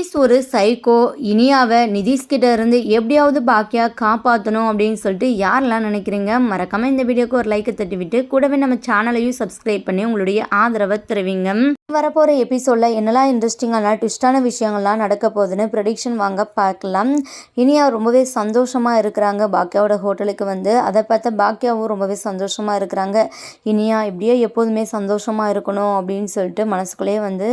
நிதிஷ் ஒரு சைக்கோ இனியாவை நிதிஷ்கிட்ட இருந்து எப்படியாவது பாக்கியா காப்பாற்றணும் அப்படின்னு சொல்லிட்டு யாரெல்லாம் நினைக்கிறீங்க மறக்காம இந்த வீடியோக்கு ஒரு லைக்கை தட்டிவிட்டு கூடவே நம்ம சேனலையும் சப்ஸ்கிரைப் பண்ணி உங்களுடைய ஆதரவை தருவீங்க. வரப்போகிற எபிசோடில் என்னெல்லாம் இன்ட்ரெஸ்டிங்கான ட்விஸ்டான விஷயங்கள்லாம் நடக்க போகுதுன்னு ப்ரெடிக்ஷன் வாங்க பார்க்கலாம். இனியா ரொம்பவே சந்தோஷமாக இருக்கிறாங்க. பாக்கியாவோட ஹோட்டலுக்கு வந்து அதை பார்த்த பாக்கியாவும் ரொம்பவே சந்தோஷமாக இருக்கிறாங்க. இனியா இப்படியே எப்போதுமே சந்தோஷமாக இருக்கணும் அப்படின்னு சொல்லிட்டு மனசுக்குள்ளேயே வந்து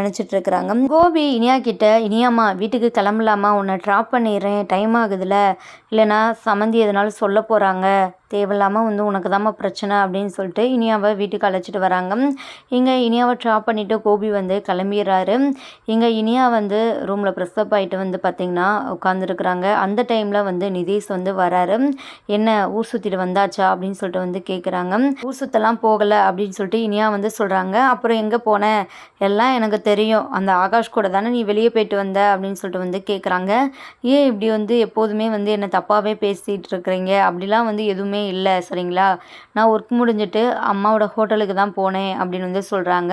நினச்சிட்ருக்கிறாங்க கோபி இனியா கிட்ட இனியாம்மா வீட்டுக்கு கிளம்பலாமா? உன்னை ட்ராப் பண்ணிடுறேன். டைம் ஆகுதுல்ல இல்லைனா சம்மந்தி எதனாலும் சொல்ல போகிறாங்க தேவையில்லாமல் வந்து உனக்கு தாம்மா பிரச்சனை அப்படின்னு சொல்லிட்டு இனியாவை வீட்டுக்கு அழைச்சிட்டு வராங்க. இங்கே இனியாவை ட்ராப் பண்ணிவிட்டு கோபி வந்து கிளம்பிடுறாரு. இங்கே இனியா வந்து ரூமில் ப்ரெஸ்அப் ஆகிட்டு வந்து பார்த்திங்கன்னா உட்காந்துருக்குறாங்க அந்த டைமில் வந்து நிதீஷ் வந்து வராரு. என்ன ஊர் சுற்றிட்டு வந்தாச்சா அப்படின்னு சொல்லிட்டு வந்து கேட்குறாங்க ஊர் சுற்றலாம் போகலை அப்படின்னு சொல்லிட்டு இனியா வந்து சொல்கிறாங்க அப்புறம் எங்கே போனேன் எல்லாம் எனக்கு தெரியும். அந்த ஆகாஷ் கூட தானே நீ வெளியே போயிட்டு வந்த அப்படின்னு சொல்லிட்டு வந்து கேட்குறாங்க ஏன் இப்படி வந்து எப்போதுமே வந்து என்னை தப்பாகவே பேசிகிட்டு இருக்கிறீங்க? அப்படிலாம் வந்து எதுவுமே எதுவுமே இல்லை சரிங்களா? நான் ஒர்க் முடிஞ்சிட்டு அம்மாவோட ஹோட்டலுக்கு தான் போனேன் அப்படின்னு வந்து சொல்கிறாங்க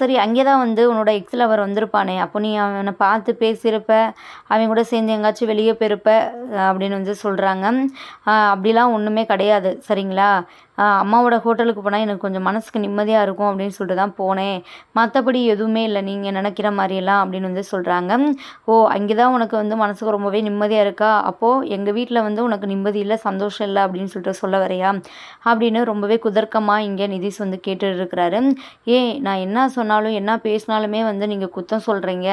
சரி அங்கே தான் வந்து உன்னோட எக்ஸ் லவர் வந்திருப்பானே. அப்போ நீ அவனை பார்த்து பேசியிருப்ப அவன் கூட சேர்ந்து எங்காச்சும் வெளியே போயிருப்ப அப்படின்னு வந்து சொல்கிறாங்க அப்படிலாம் ஒன்றுமே கிடையாது சரிங்களா? அம்மாவோட ஹோட்டலுக்கு போனால் எனக்கு கொஞ்சம் மனசுக்கு நிம்மதியாக இருக்கும் அப்படின்னு சொல்லிட்டு தான் போனேன். மற்றபடி எதுவுமே இல்லை. நீங்கள் நினைக்கிற மாதிரியெல்லாம் அப்படின்னு வந்து சொல்கிறாங்க ஓ அங்கே தான் உனக்கு வந்து மனசுக்கு ரொம்பவே நிம்மதியாக இருக்கா? அப்போது எங்கள் வீட்டில் வந்து உனக்கு நிம்மதி இல்லை சந்தோஷம் இல்லை அப்படின்னு சொல்லிட்டு சொல்ல வரையா? அப்படின்னு ரொம்பவே குதர்க்கமாக இங்கே நிதிஷ் வந்து கேட்டு இருக்கிறாரு ஏன் நான் என்ன சொன்னாலும் என்ன பேசினாலுமே வந்து நீங்கள் குத்தம் சொல்கிறீங்க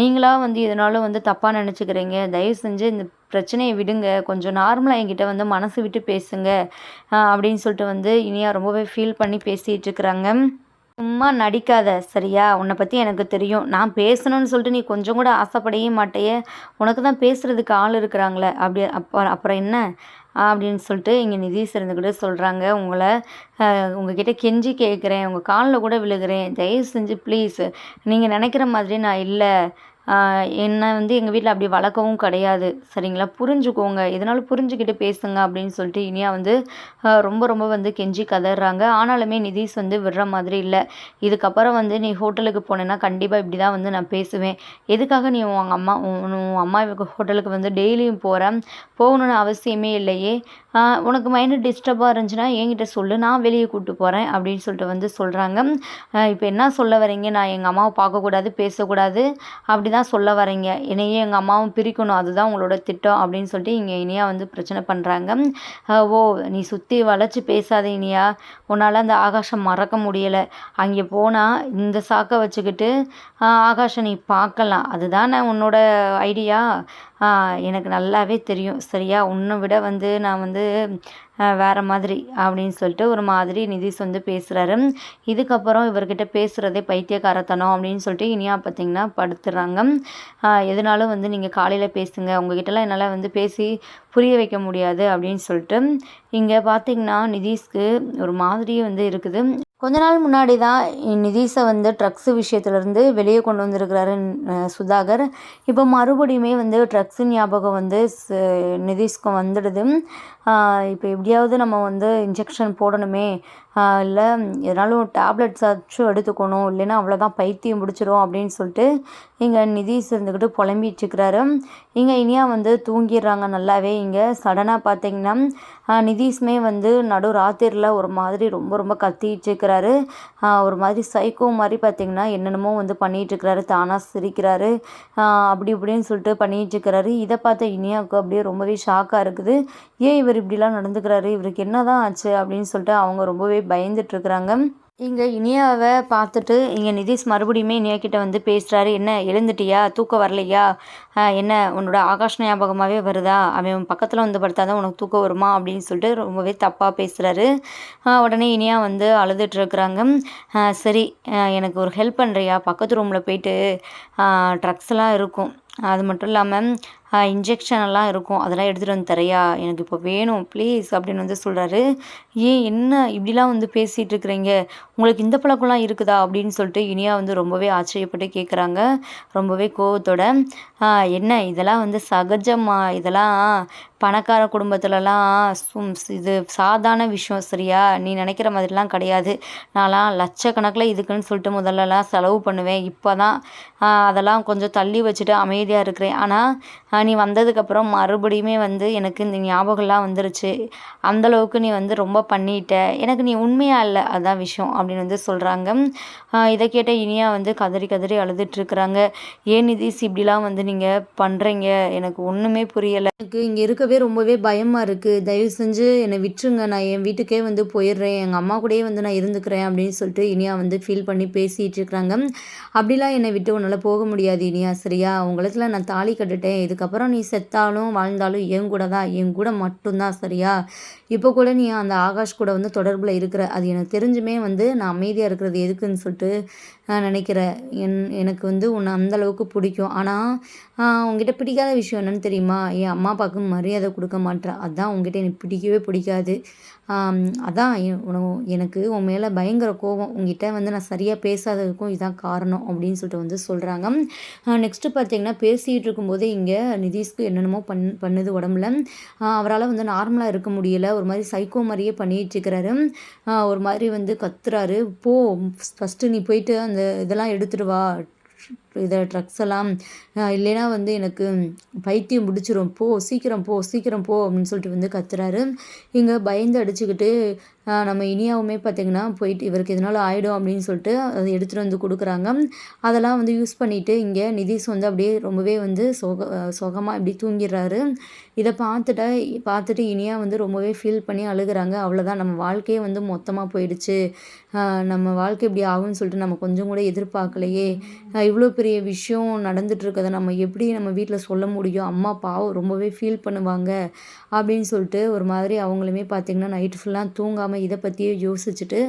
நீங்களாக வந்து இதனாலும் வந்து தப்பாக நினச்சிக்கிறீங்க. தயவு செஞ்சு இந்த பிரச்சனையை விடுங்க. கொஞ்சம் நார்மலாக என்கிட்ட வந்து மனசு விட்டு பேசுங்க. அப்படின்னு சொல்லிட்டு வந்து இனியா ரொம்பவே ஃபீல் பண்ணி பேசிகிட்டு இருக்கிறாங்க. சும்மா நடிக்காத சரியா? உன்னை பற்றி எனக்கு தெரியும். நான் பேசணும்னு சொல்லிட்டு நீ கொஞ்சம் கூட ஆசைப்படவே மாட்டேயே. உனக்கு தான் பேசுகிறதுக்கு ஆள் இருக்கிறாங்களே. அப்படி அப்போ அப்புறம் என்ன? அப்படின்னு சொல்லிட்டு இங்கே நிதிஷ் இருந்துக்கிட்டு சொல்கிறாங்க உங்களை உங்ககிட்ட கெஞ்சி கேட்குறேன் உங்கள் காலில் கூட விழுகிறேன். தயவு செஞ்சு ப்ளீஸ் நீங்கள் நினைக்கிற மாதிரி நான் இல்லை. என்னை வந்து எங்கள் வீட்டில் அப்படி வளர்க்கவும் கிடையாது. சரிங்களா? புரிஞ்சுக்கோங்க. எதனாலும் புரிஞ்சுக்கிட்டு பேசுங்க அப்படின்னு சொல்லிட்டு இனியா வந்து ரொம்ப ரொம்ப வந்து கெஞ்சி கதறாங்க. ஆனாலுமே நிதிஷ் வந்து விடுற மாதிரி இல்லை. இதுக்கப்புறம் வந்து நீ ஹோட்டலுக்கு போனேன்னா கண்டிப்பாக இப்படி தான் வந்து நான் பேசுவேன். எதுக்காக நீ உங்கள் அம்மா உன் அம்மா ஹோட்டலுக்கு வந்து டெய்லியும் போகிறேன் போகணுன்னு அவசியமே இல்லையே. உனக்கு மைண்டு டிஸ்டர்பாக இருந்துச்சுன்னா என்கிட்ட சொல்லு நான் வெளியே கூப்பிட்டு போகிறேன் அப்படின்னு சொல்லிட்டு வந்து சொல்கிறாங்க இப்போ என்ன சொல்ல வரீங்க? நான் எங்கள் அம்மாவை பார்க்கக்கூடாது பேசக்கூடாது அப்படி தான் சொல்ல வரீங்க. என்னையே எங்கள் அம்மாவும் பிரிக்கணும் அதுதான் உங்களோட திட்டம் அப்படின்னு சொல்லிட்டு இங்கே இனியா வந்து பிரச்சனை பண்ணுறாங்க ஓ நீ சுற்றி வளைச்சி பேசாத இனியா. உன்னால் அந்த ஆகாஷம் மறக்க முடியலை. அங்கே போனால் இந்த சாக்கை வச்சுக்கிட்டு ஆகாஷை நீ பார்க்கலாம். அதுதானே உன்னோட ஐடியா எனக்கு நல்லாவே தெரியும். சரியா? உன்னை விட வந்து நான் வந்து வேறு மாதிரி அப்படின்னு சொல்லிட்டு ஒரு மாதிரி நிதிஷ் வந்து பேசுகிறாரு இதுக்கப்புறம் இவர்கிட்ட பேசுகிறதே பைத்தியக்காரத்தனம் அப்படின்னு சொல்லிட்டு இனியா பார்த்திங்கன்னா படுத்துடுறாங்க எதனாலும் வந்து நீங்கள் காலையில் பேசுங்க. உங்ககிட்டலாம் என்னால் வந்து பேசி புரிய வைக்க முடியாது அப்படின்னு சொல்லிட்டு. இங்கே பார்த்திங்கன்னா நிதிஷ்க்கு ஒரு மாதிரி வந்து இருக்குது. கொஞ்ச நாள் முன்னாடி தான் நிதிஷை வந்து ட்ரக்ஸு விஷயத்துலேருந்து வெளியே கொண்டு வந்திருக்கிறாரு சுதாகர். இப்போ மறுபடியுமே வந்து ட்ரக்ஸு ஞாபகம் வந்து நிதிஷ்க்கு வந்துடுது. இப்போ எப்படியாவது நம்ம வந்து இன்ஜெக்ஷன் போடணுமே. இல்லை எதனாலும் டேப்லெட்ஸாச்சும் எடுத்துக்கணும். இல்லைன்னா அவ்வளோதான் பைத்தியம் பிடிச்சிரும் அப்படின்னு சொல்லிட்டு இங்கே நிதிஷ் இருந்துக்கிட்டு புலம்பிட்டுருக்கிறாரு இங்கே இனியா வந்து தூங்கிடுறாங்க நல்லாவே. இங்கே சடனாக பார்த்தீங்கன்னா நிதிஷ்மே வந்து நடு ராத்திரியில் ஒரு மாதிரி ரொம்ப ரொம்ப கத்திட்டுருக்கிறாரு ஒரு மாதிரி சைக்கோ மாதிரி பார்த்திங்கன்னா என்னென்னமோ வந்து பண்ணிகிட்ருக்கிறாரு தானாக சிரிக்கிறாரு. அப்படி இப்படின்னு சொல்லிட்டு பண்ணிகிட்ருக்கிறாரு இதை பார்த்த இனியாவுக்கு அப்படியே ரொம்பவே ஷாக்காக இருக்குது. ஏன் இவர் இப்படிலாம் நடந்துக்கிறாரு? இவருக்கு என்ன தான் ஆச்சு அப்படின்னு சொல்லிட்டு அவங்க ரொம்பவே பயந்துட்டுருக்குறாங்க இங்கே இனியாவை பார்த்துட்டு இங்கே நிதிஷ் மறுபடியுமே இனியா கிட்ட வந்து பேசுகிறாரு என்ன எழுந்துட்டியா? தூக்கம் வரலையா? என்ன உன்னோட ஆகாஷ் ஞாபகமாகவே வருதா? அவன் பக்கத்தில் வந்து படுத்தா தான் உனக்கு தூக்கம் வருமா? அப்படின்னு சொல்லிட்டு ரொம்பவே தப்பாக பேசுகிறாரு உடனே இனியா வந்து அழுதுட்டுருக்குறாங்க சரி எனக்கு ஒரு ஹெல்ப் பண்ணுறியா பக்கத்து ரூமில் போயிட்டு ட்ரக்ஸ்லாம் இருக்கும். அது மட்டும் இல்லாமல் இன்ஜெக்ஷன் எல்லாம் இருக்கும். அதெல்லாம் எடுத்துகிட்டு வந்து தரையா எனக்கு இப்போ வேணும். ப்ளீஸ் அப்படின்னு வந்து சொல்கிறாரு ஏன் என்ன இப்படிலாம் வந்து பேசிகிட்டு இருக்கிறீங்க? உங்களுக்கு இந்த பழக்கம்லாம் இருக்குதா? அப்படின்னு சொல்லிட்டு இனியா வந்து ரொம்பவே ஆச்சரியப்பட்டு கேட்குறாங்க ரொம்பவே கோவத்தோட என்ன இதெல்லாம் வந்து சகஜமா? இதெல்லாம் பணக்கார குடும்பத்துலலாம் சும் இது சாதாரண விஷயம் சரியா? நீ நினைக்கிற மாதிரிலாம் கிடையாது. நான்லாம் லட்சக்கணக்கில் இதுக்குன்னு சொல்லிட்டு முதல்லலாம் செலவு பண்ணுவேன். இப்போ தான் அதெல்லாம் கொஞ்சம் தள்ளி வச்சுட்டு அமைதியாக இருக்கிறேன். ஆனால் நீ வந்ததுக்கப்புறம் மறுபடியுமே வந்து எனக்கு இந்த ஞாபகம்லாம் வந்துருச்சு. அந்தளவுக்கு நீ வந்து ரொம்ப பண்ணிட்ட. எனக்கு நீ உண்மையாக இல்லை அதான் விஷயம் அப்படின்னு வந்து சொல்கிறாங்க இதை கேட்ட இனியா வந்து கதறி கதறி அழுதுட்டுருக்குறாங்க ஏன் நிதிஷ் இப்படிலாம் வந்து நீங்கள் பண்ணுறீங்க எனக்கு ஒன்றுமே புரியலை. எனக்கு இங்கே இருக்கவே ரொம்பவே பயமாக இருக்குது தயவு செஞ்சு என்னை விட்டுருங்க. நான் என் வீட்டுக்கே வந்து போயிடுறேன். எங்கள் அம்மா கூடயே வந்து நான் இருந்துக்கிறேன் அப்படின்னு சொல்லிட்டு இனியா வந்து ஃபீல் பண்ணி பேசிகிட்டு இருக்கிறாங்க. அப்படிலாம் என்னை விட்டு உன்னால் போக முடியாது இனியா. சரியா? உங்களுக்குல நான் தாலி கட்டுட்டேன். இதுக்கப்புறம் நீ செத்தாலும் வாழ்ந்தாலும் என் கூட தான் என் கூட மட்டும்தான் சரியா? இப்போ கூட நீ அந்த ஆகாஷ் கூட வந்து தொடர்பில் இருக்கிற அது எனக்கு தெரிஞ்சுமே வந்து நான் அமைதியாக இருக்கிறது எதுக்குன்னு சொல்லிட்டு நான் நினைக்கிறேன் என் எனக்கு வந்து உன்னை அந்தளவுக்கு பிடிக்கும். ஆனால் உங்ககிட்ட பிடிக்காத விஷயம் என்னன்னு தெரியுமா? என் அம்மா அப்பாவுக்கு மரியாதை கொடுக்க மாட்டேன் அதுதான் உங்ககிட்ட எனக்கு பிடிக்கவே பிடிக்காது. அதான் எனக்கு உன் மேலே பயங்கர கோவம் உங்ககிட்ட வந்து நான் சரியாக பேசாததுக்கும் இதுதான் காரணம் அப்படின்னு சொல்லிட்டு வந்து சொல்கிறாங்க நெக்ஸ்ட்டு பார்த்தீங்கன்னா பேசிகிட்டு இருக்கும்போது இங்கே நிதீஷ்க்கு என்னென்னமோ பண் பண்ணுது உடம்புல. அவரால் வந்து நார்மலாக இருக்க முடியல. ஒரு மாதிரி சைக்கோ மாதிரியே பண்ணிகிட்ருக்கிறாரு ஒரு மாதிரி வந்து கத்துறாரு. போ ஃபஸ்ட்டு நீ போயிட்டு அந்த இதெல்லாம் எடுத்துகிட்டு வா. இதை ட்ரக்ஸ் எல்லாம் இல்லைன்னா வந்து எனக்கு பைத்தியம் பிடிச்சிரும். போ சீக்கிரம் போ சீக்கிரம் போ அப்படின்னு சொல்லிட்டு வந்து கத்துறாரு. இங்கே பயந்து அடிச்சுக்கிட்டு நம்ம இனியாவுமே பார்த்திங்கன்னா போயிட்டு இவருக்கு எதனால ஆகிடும் அப்படின்னு சொல்லிட்டு அதை எடுத்துகிட்டு வந்து கொடுக்குறாங்க. அதெல்லாம் வந்து யூஸ் பண்ணிவிட்டு இங்கே நிதிஷ் வந்து அப்படியே ரொம்பவே வந்து சொக சொகமாக இப்படி தூங்கிடுறாரு. இதை பார்த்துட்டா பார்த்துட்டு இனியா வந்து ரொம்பவே ஃபீல் பண்ணி அழுகுறாங்க. அவ்வளோதான் நம்ம வாழ்க்கையே வந்து மொத்தமாக போயிடுச்சு. நம்ம வாழ்க்கை இப்படி ஆகும்னு சொல்லிட்டு நம்ம கொஞ்சம் கூட எதிர்பார்க்கலையே. இவ்வளோ பெரிய பெரிய விஷயம் நடந்துகிட்ருக்கதை நம்ம எப்படி நம்ம வீட்டில் சொல்ல முடியும்? அம்மா பாவம் ரொம்பவே ஃபீல் பண்ணுவாங்க அப்படின்னு சொல்லிட்டு ஒரு மாதிரி அவங்களுமே பார்த்திங்கன்னா நைட்டு ஃபுல்லாக தூங்காமல் இதை பற்றியே யோசிச்சுட்டு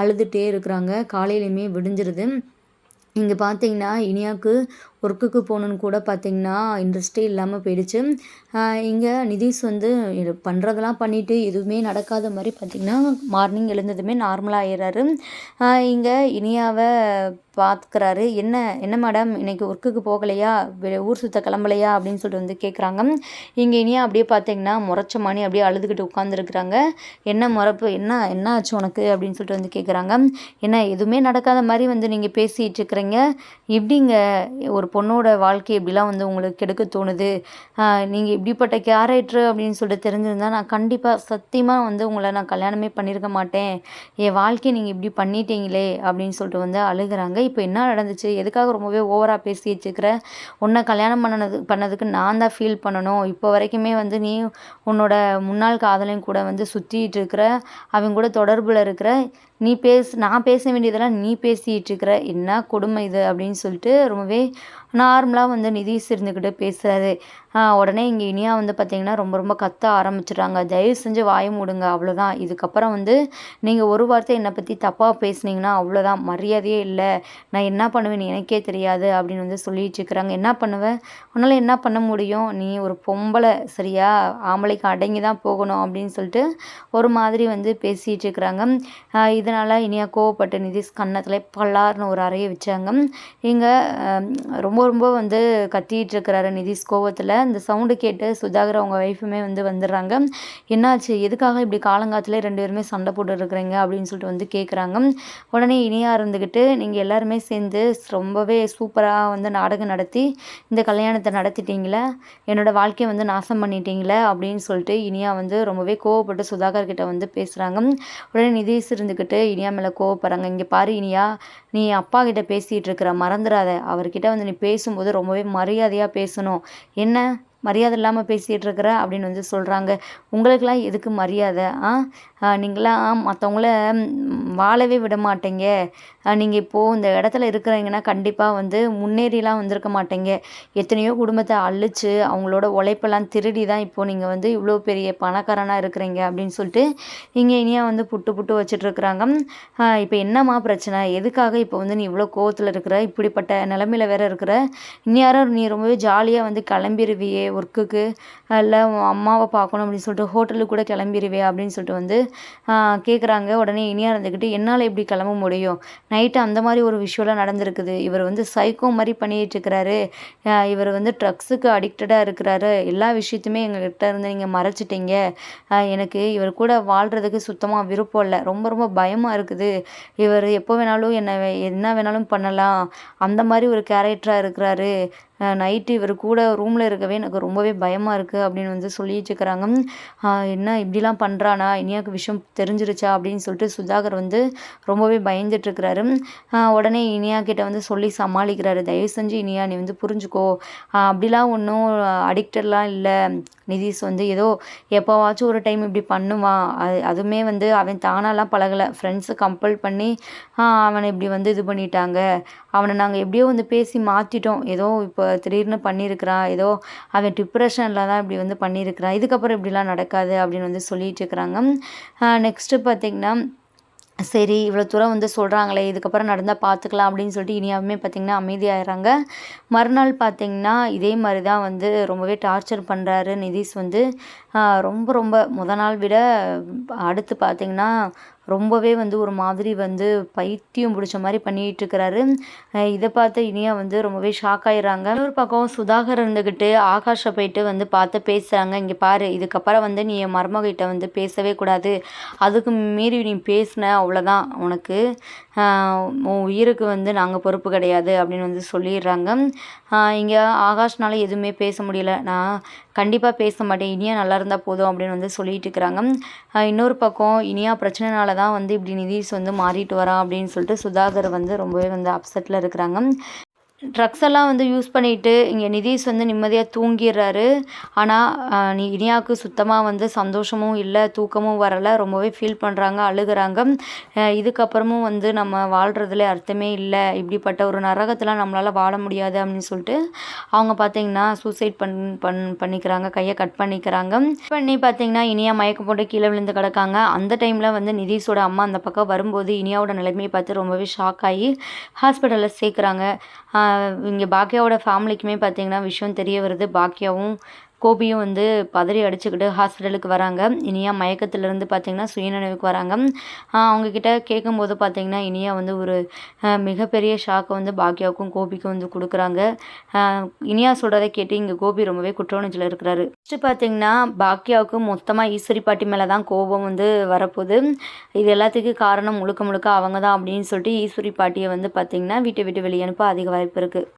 அழுதுகிட்டே இருக்கிறாங்க. காலையிலையுமே விடிஞ்சிருது. இங்கே பார்த்தீங்கன்னா இனியாவுக்கு ஒர்க்குக்கு போகணுன்னு கூட பார்த்திங்கன்னா இன்ட்ரெஸ்ட்டே இல்லாமல் போயிடுச்சு. இங்கே நிதிஷ் வந்து பண்ணுறதெல்லாம் பண்ணிவிட்டு எதுவுமே நடக்காத மாதிரி பார்த்திங்கன்னா மார்னிங் எழுந்ததுமே நார்மலாக ஆயிடுறாரு. இங்கே இனியாவை பார்த்துக்கிறாரு என்ன என்ன மேடம் இன்றைக்கி ஒர்க்குக்கு போகலையா? ஊர் சுற்ற கிளம்பலையா? அப்படின்னு சொல்லிட்டு வந்து கேட்குறாங்க இங்கே இனியா அப்படியே பார்த்தீங்கன்னா முறைச்ச மணி அப்படியே அழுதுகிட்டு உட்காந்துருக்குறாங்க என்ன முறப்பு? என்ன என்ன ஆச்சு உனக்கு? அப்படின்னு சொல்லிட்டு வந்து கேட்குறாங்க என்ன எதுவுமே நடக்காத மாதிரி வந்து நீங்கள் பேசிகிட்டு இருக்கிறீங்க. எப்படிங்க ஒரு பொண்ணோட வாழ்க்கை இப்படிலாம் வந்து உங்களுக்கு கெடுக்க தோணுது. நீங்கள் இப்படிப்பட்ட கேரக்டர் அப்படின்னு சொல்லிட்டு தெரிஞ்சிருந்தால் நான் கண்டிப்பாக சத்தியமாக வந்து உங்களை நான் கல்யாணமே பண்ணியிருக்க மாட்டேன். என் வாழ்க்கையை நீங்கள் இப்படி பண்ணிட்டீங்களே அப்படின்னு சொல்லிட்டு வந்து அழுகிறாங்க. இப்போ என்ன நடந்துச்சு? எதுக்காக ரொம்பவே ஓவராக பேசி வச்சுக்கிற உன்னை கல்யாணம் பண்ணது பண்ணதுக்கு நான் தான் ஃபீல் பண்ணணும். இப்போ வரைக்குமே வந்து நீ உன்னோட முன்னாள் காதலையும் கூட வந்து சுற்றிட்டு இருக்கிற அவங்க கூட தொடர்பில் இருக்கிற நீ பேச நான் பேச வேண்டியதெல்லாம் நீ பேசிகிட்டு இருக்கிற. என்ன கொடுமை இது அப்படின்னு சொல்லிட்டு ரொம்பவே நார்மலாக வந்து நிதிஷ் இருந்துக்கிட்டு பேசுகிறாரு உடனே இங்கே இனியா வந்து பார்த்திங்கன்னா ரொம்ப ரொம்ப கத்த ஆரம்பிச்சிடுறாங்க தயவு செஞ்சு வாய மூடுங்க அவ்வளோதான் இதுக்கப்புறம் வந்து நீங்கள் ஒரு வார்த்தை என்னை பற்றி தப்பாக பேசுனீங்கன்னா அவ்வளோதான் மரியாதையே இல்லை. நான் என்ன பண்ணுவேன் எனக்கே தெரியாது அப்படின்னு வந்து சொல்லிட்டு இருக்கிறாங்க. என்ன பண்ணுவேன் உன்னால் என்ன பண்ண முடியும்? நீ ஒரு பொம்பளை சரியா? ஆம்பளைக்கு அடங்கி தான் போகணும் அப்படின்னு சொல்லிட்டு ஒரு மாதிரி வந்து பேசிகிட்டு இருக்கிறாங்க. இதனால் இனியா கோவப்பட்டு நிதிஷ் கன்னத்தில் பல்லார்னு ஒரு அறையை வச்சாங்க. இங்கே ரொம்ப ரொம்ப வந்து கத்திட்டு இருக்கிறாரு நிதிஷ் கோவத்தில். இந்த சவுண்டு கேட்டு சுதாகர் அவங்க ஒய்ஃபுமே வந்து வந்துடுறாங்க. என்னாச்சு? எதுக்காக இப்படி காலங்காத்தில் ரெண்டு பேருமே சண்டை போட்டு இருக்கிறீங்க அப்படின்னு சொல்லிட்டு வந்து கேட்குறாங்க உடனே இனியாக இருந்துக்கிட்டு நீங்கள் எல்லாருமே சேர்ந்து ரொம்பவே சூப்பராக வந்து நாடகம் நடத்தி இந்த கல்யாணத்தை நடத்திட்டீங்களே. என்னோடய வாழ்க்கையை வந்து நாசம் பண்ணிட்டீங்களே. அப்படின்னு சொல்லிட்டு இனியா வந்து ரொம்பவே கோவப்பட்டு சுதாகர் கிட்ட வந்து பேசுகிறாங்க உடனே நிதிஷ் இருந்துக்கிட்டு இனியா மேலே கோவப்படுறாங்க. இங்கே பாரு இனியா நீ அப்பா கிட்ட பேசிகிட்டு இருக்கிற மறந்துடாத அவர்கிட்ட வந்து நீ பேசும்போது ரொம்பவே மரியாதையாக பேசணும். என்ன? மரியாதை இல்லாமல் பேசிகிட்டு இருக்கிற அப்படின்னு வந்து சொல்கிறாங்க உங்களுக்கெல்லாம் எதுக்கு மரியாதை? ஆ? நீங்களாம் மற்றவங்கள வாழவே விட மாட்டீங்க. நீங்கள் இப்போது இந்த இடத்துல இருக்கிறீங்கன்னா கண்டிப்பாக வந்து முன்னேறிலாம் வந்திருக்க மாட்டீங்க. எத்தனையோ குடும்பத்தை அழிச்சு அவங்களோட உழைப்பெல்லாம் திருடி தான் இப்போது நீங்கள் வந்து இவ்வளோ பெரிய பணக்காரனாக இருக்கிறீங்க அப்படின்னு சொல்லிட்டு இங்கே இனியாக வந்து புட்டு புட்டு வச்சுட்ருக்குறாங்க இப்போ என்னம்மா பிரச்சனை? எதுக்காக இப்போ வந்து நீ இவ்வளோ கோவத்தில் இருக்கிற? இப்படிப்பட்ட நிலமையில வேற இருக்கிற? இந்நேரம் நீ ரொம்பவே ஜாலியாக வந்து கிளம்பிடுவியே ஒர்க்குக்கு இல்லை அம்மாவை பார்க்கணும் அப்படின்னு சொல்லிட்டு ஹோட்டலுக்கு கூட கிளம்பிடுவே அப்படின்னு சொல்லிட்டு வந்து கேட்குறாங்க உடனே இனியாக இருந்துக்கிட்டு என்னால் எப்படி கிளம்ப முடியும்? நைட்டு அந்த மாதிரி ஒரு விஷயம்லாம் நடந்திருக்குது. இவர் வந்து சைக்கோ மாதிரி பண்ணிகிட்ருக்கிறாரு இவர் வந்து ட்ரக்ஸுக்கு அடிக்டடாக இருக்கிறாரு. எல்லா விஷயத்தையுமே எங்கள்கிட்ட இருந்து நீங்கள் மறைச்சிட்டீங்க. எனக்கு இவர் கூட வாழ்கிறதுக்கு சுத்தமாக விருப்பம் இல்லை. ரொம்ப ரொம்ப பயமாக இருக்குது. இவர் எப்போ வேணாலும் என்ன என்ன வேணாலும் பண்ணலாம். அந்த மாதிரி ஒரு கேரக்டராக இருக்கிறாரு. நைட்டு இவர் கூட ரூமில் இருக்கவே எனக்கு ரொம்பவே பயமாக இருக்குது அப்படின்னு வந்து சொல்லிட்டுருக்கிறாங்க என்ன இப்படிலாம் பண்ணுறானா இனியாவுக்கு விஷயம் தெரிஞ்சிருச்சா? அப்படின்னு சொல்லிட்டு சுதாகர் வந்து ரொம்பவே பயந்துட்டுருக்கிறாரு உடனே இனியா கிட்ட வந்து சொல்லி சமாளிக்கிறாரு. தயவு செஞ்சு இனியா நீ வந்து புரிஞ்சுக்கோ. அப்படிலாம் ஒன்றும் அடிக்டட்லாம் இல்லை. நிதிஷ் வந்து ஏதோ எப்போவாச்சும் ஒரு டைம் இப்படி பண்ணுவான் அது அதுவுமே வந்து அவன் தானாலாம் பழகலை. ஃப்ரெண்ட்ஸு கம்பல் பண்ணி அவனை இப்படி வந்து இது பண்ணிட்டாங்க. அவனை நாங்கள் எப்படியோ வந்து பேசி மாற்றிட்டோம் ஏதோ இப்போ திடீர்னு பண்ணியிருக்கிறான் ஏதோ அவன் டிப்ரெஷனில் தான் இப்படி வந்து பண்ணியிருக்கிறான் இதுக்கப்புறம் இப்படிலாம் நடக்காது அப்படின்னு வந்து சொல்லிட்டு இருக்கிறாங்க. நெக்ஸ்ட்டு பார்த்திங்கன்னா சரி இவ்வளோ தூரம் வந்து சொல்கிறாங்களே இதுக்கப்புறம் நடந்தால் பார்த்துக்கலாம் அப்படின்னு சொல்லிட்டு இனியாவுமே பார்த்திங்கன்னா அமைதியாகிறாங்க மறுநாள் பார்த்திங்கன்னா இதே மாதிரி தான் வந்து ரொம்பவே டார்ச்சர் பண்ணுறாரு நிதிஷ் வந்து. ரொம்ப ரொம்ப முத நாள் விட அடுத்து பார்த்திங்கன்னா ரொம்பவே வந்து ஒரு மாதிரி வந்து பைத்தியம் பிடிச்ச மாதிரி பண்ணிகிட்டு இருக்கிறாரு இதை பார்த்து இனியா வந்து ரொம்பவே ஷாக் ஆயிடுறாங்க. இன்னொரு பக்கம் சுதாகர் இருந்துக்கிட்டு ஆகாஷை போயிட்டு வந்து பார்த்து பேசுகிறாங்க இங்கே பாரு இதுக்கப்புறம் வந்து நீ என் மருமகிட்ட வந்து பேசவே கூடாது. அதுக்கு மீறி நீ பேசின அவ்வளோதான் உனக்கு. உன் உயிருக்கு வந்து நாங்கள் பொறுப்பு கிடையாது அப்படின்னு வந்து சொல்லிடுறாங்க. இங்கே ஆகாஷ்னால எதுவுமே பேச முடியல. நான் கண்டிப்பாக பேச மாட்டேன். இனியா நல்லா இருந்தால் போதும் அப்படின்னு வந்து சொல்லிட்டு இருக்கிறாங்க. இன்னொரு பக்கம் இனியா பிரச்சனைனால தான் வந்து இப்படி நிதிஷ் வந்து மாறிட்டு வரான் அப்படின்னு சொல்லிட்டு சுதாகர் வந்து ரொம்பவே வந்து அப்செட்டில் இருக்கிறாங்க. ட்ரக்ஸ் எல்லாம் வந்து யூஸ் பண்ணிட்டு இங்கே நிதிஷ் வந்து நிம்மதியாக தூங்கிடுறாரு. ஆனால் நீ இனியாவுக்கு சுத்தமாக வந்து சந்தோஷமும் இல்லை தூக்கமும் வரலை ரொம்பவே ஃபீல் பண்ணுறாங்க அழுகிறாங்க. இதுக்கப்புறமும் வந்து நம்ம வாழ்கிறதுல அர்த்தமே இல்லை. இப்படிப்பட்ட ஒரு நரகத்தில் நம்மளால் வாழ முடியாது அப்படின்னு சொல்லிட்டு அவங்க பார்த்தீங்கன்னா சூசைட் பண் பண் பண்ணிக்கிறாங்க கையை கட் பண்ணிக்கிறாங்க. பண்ணி பார்த்தீங்கன்னா இனியா மயக்கம் போட்டு கீழே விழுந்து கிடக்காங்க. அந்த டைமில் வந்து நிதிஷோட அம்மா அந்த பக்கம் வரும்போது இனியாவோட நிலைமையை பார்த்து ரொம்பவே ஷாக் ஆகி ஹாஸ்பிட்டலில் சேர்க்குறாங்க. இங்கே பாக்கியாவோட ஃபேமிலிக்குமே பார்த்திங்கன்னா விஷயம் தெரிய வருது. பாக்கியாவும் கோபியும் வந்து பதறி அடிச்சுக்கிட்டு ஹாஸ்பிட்டலுக்கு வராங்க. இனியா மயக்கத்திலிருந்து பார்த்திங்கன்னா சுயநினைவுக்கு வராங்க. அவங்கக்கிட்ட கேட்கும்போது பார்த்திங்கன்னா இனியா வந்து ஒரு மிகப்பெரிய ஷாக்கை வந்து பாக்யாவுக்கும் கோபிக்கும் வந்து கொடுக்குறாங்க. இனியா சொல்கிறத கேட்டு இங்கே கோபி ரொம்பவே குற்றவுணர்ச்சியில் இருக்கிறாரு. ஃபஸ்ட்டு பார்த்திங்கன்னா பாக்யாவுக்கு மொத்தமாக ஈஸ்வரி பாட்டி மேலே தான் கோபம் வந்து வரப்போகுது. இது எல்லாத்துக்கும் காரணம் முழுக்க முழுக்க அவங்க தான் அப்படின்னு சொல்லிட்டு ஈஸ்வரி பாட்டியை வந்து பார்த்திங்கன்னா வீட்டை விட்டு வெளியே அனுப்ப அதிக வாய்ப்பு இருக்குது